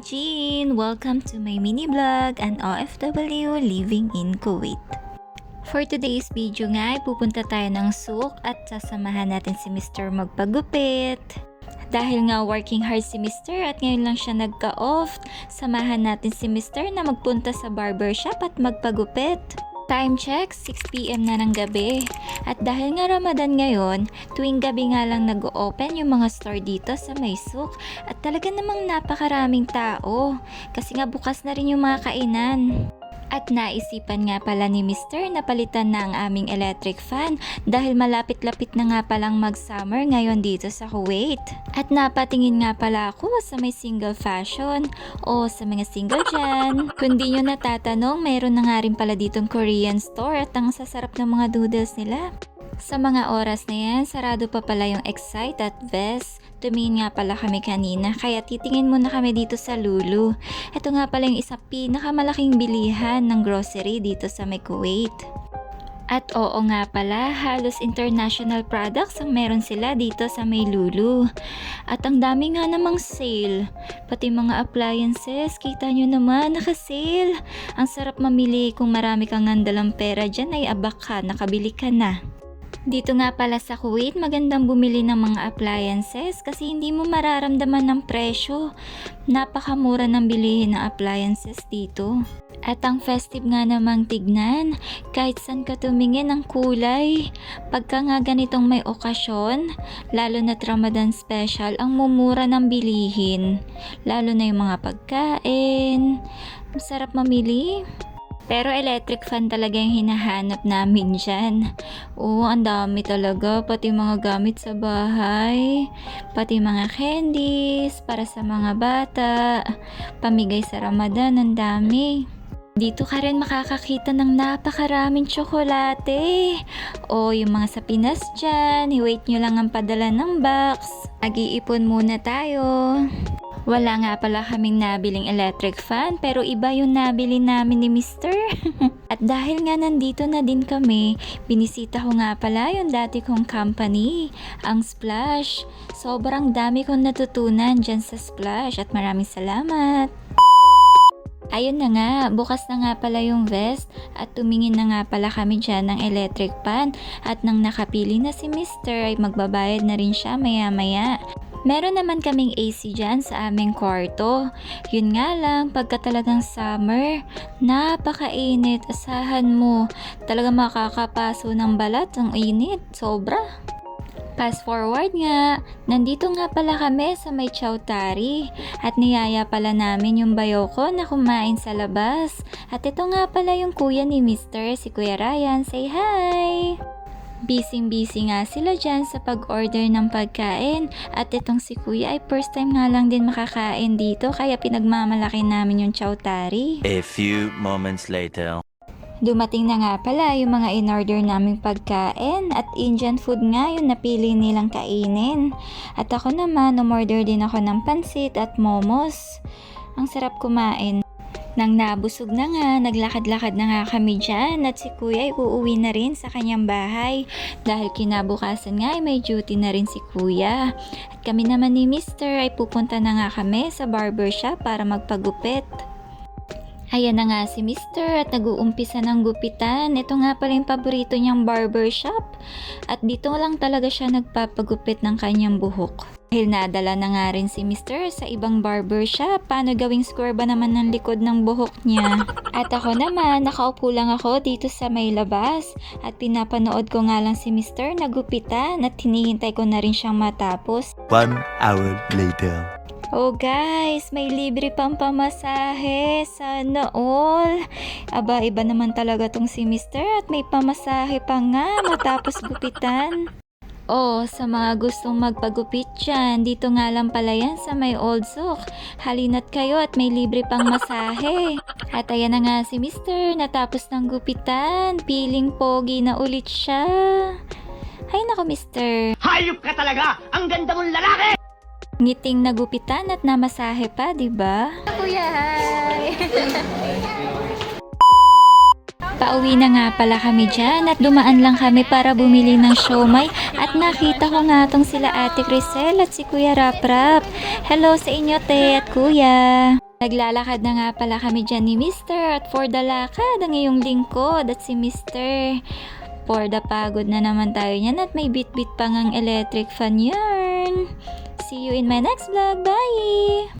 Jean! Welcome to my mini vlog, an OFW living in Kuwait. For today's video nga, pupunta tayo ng souk at sasamahan natin si Mr. magpagupit. Dahil nga working hard si Mr. at ngayon lang siya nagka-off, samahan natin si Mr. na magpunta sa barbershop at magpagupit. Time check, 6pm na ng gabi. At dahil nga Ramadan ngayon, tuwing gabi nga lang nag-open yung mga store dito sa Maysuk. At talaga namang napakaraming tao. Kasi nga bukas na rin yung mga kainan. At naisipan nga pala ni Mr. na palitan na ang aming electric fan dahil malapit-lapit na nga palang mag-summer ngayon dito sa Kuwait. At napatingin nga pala ako sa may single fashion o sa mga single dyan. Kung di nyo natatanong, mayroon na nga rin pala ditong Korean store at ang sasarap ng mga noodles nila. Sa mga oras na yan, sarado pa pala yung Excite at Vest. Tumingin nga pala kami kanina, kaya titingin muna kami dito sa Lulu. Ito nga pala yung isa pinakamalaking bilihan ng grocery dito sa may Kuwait. At oo nga pala, halos international products ang meron sila dito sa may Lulu. At ang dami nga namang sale. Pati mga appliances, kita nyo naman, naka-sale. Ang sarap mamili kung marami kang nandalang pera dyan ay abak ka, nakabili ka na. Dito nga pala sa Kuwait, magandang bumili ng mga appliances kasi hindi mo mararamdaman ng presyo. Napakamura ng bilihin ng appliances dito. At ang festive nga namang tignan, kahit saan ka tumingin ang kulay. Pagka nga ganitong may okasyon, lalo na Ramadan special, ang mumura ng bilihin. Lalo na yung mga pagkain. Masarap mamili. Pero electric fan talaga yung hinahanap namin dyan. Oo, ang dami talaga. Pati mga gamit sa bahay. Pati mga candies para sa mga bata. Pamigay sa Ramadan, ang dami. Dito ka rin makakakita ng napakaraming tsokolate. O yung mga sa Pinas dyan, i-wait nyo lang ang padala ng box. Ag-iipon muna tayo. Wala nga pala kaming nabiling electric fan pero iba yung nabili namin ni Mr. At dahil nga nandito na din kami, binisita ko nga pala yung dati kong company, ang Splash. Sobrang dami kong natutunan dyan sa Splash at maraming salamat. Ayun na nga, bukas na nga pala yung vest at tumingin na nga pala kami dyan ng electric pan at nang nakapili na si Mr. ay magbabayad na rin siya maya maya. Meron naman kaming AC dyan sa aming kwarto. Yun nga lang, pagka talagang summer, napakainit. Asahan mo, talaga makakapaso ng balat ang init. Sobra. Fast forward nga, nandito nga pala kami sa may Chowtari at niyaya pala namin yung bayo ko na kumain sa labas. At ito nga pala yung kuya ni Mr. si Kuya Ryan. Say hi! Busy-busy nga sila dyan sa pag-order ng pagkain at itong si kuya ay first time nga lang din makakain dito kaya pinagmamalaki namin yung chowtari. A few moments later. Dumating na nga pala yung mga in-order naming pagkain at Indian food nga yung napili nilang kainin. At ako naman, umorder din ako ng pansit at momos. Ang sarap kumain. Nang nabusog na nga, naglakad-lakad na nga kami dyan at si kuya ay uuwi na rin sa kanyang bahay dahil kinabukasan nga ay may duty na rin si kuya. At kami naman ni Mr. ay pupunta na nga kami sa barbershop para magpagupit. Ayan na nga si Mr. at nag-uumpisa ng gupitan. Ito nga pala yung paborito niyang barbershop. At dito lang talaga siya nagpapagupit ng kanyang buhok. Dahil nadala na nga rin si Mr. sa ibang barbershop, paano gawing square ba naman ng likod ng buhok niya? At ako naman, nakaupo lang ako dito sa may labas at pinapanood ko nga lang si Mr. nagupitan at hinihintay ko na rin siyang matapos. One hour later. Oh guys, may libre pang pamasahe. Sana all. Aba, iba naman talaga tong si Mr. at may pamasahe pa nga matapos gupitan. Oh, sa mga gustong magpagupit dyan, dito nga lang pala yan sa may Old Souk. Halinat kayo at may libre pang masahe. At ayan na nga si Mr. Natapos ng gupitan. Piling pogi na ulit siya. Ay nako Mr. Hayop ka talaga! Ang ganda mong lalaki! Ngiting nagupitan at namasahe pa, di ba? Kuya, hi! Pauwi na nga pala kami dyan at dumaan lang kami para bumili ng siomay at nakita ko nga tong sila Ate Crisel at si Kuya Rap Rap. Hello sa inyo, te at kuya! Naglalakad na nga pala kami dyan ni Mr. At for the lakad, ang iyong lingkod at si Mr. For the pagod na naman tayo niyan at may bit-bit pang ang electric fan yarn. See you in my next vlog. Bye!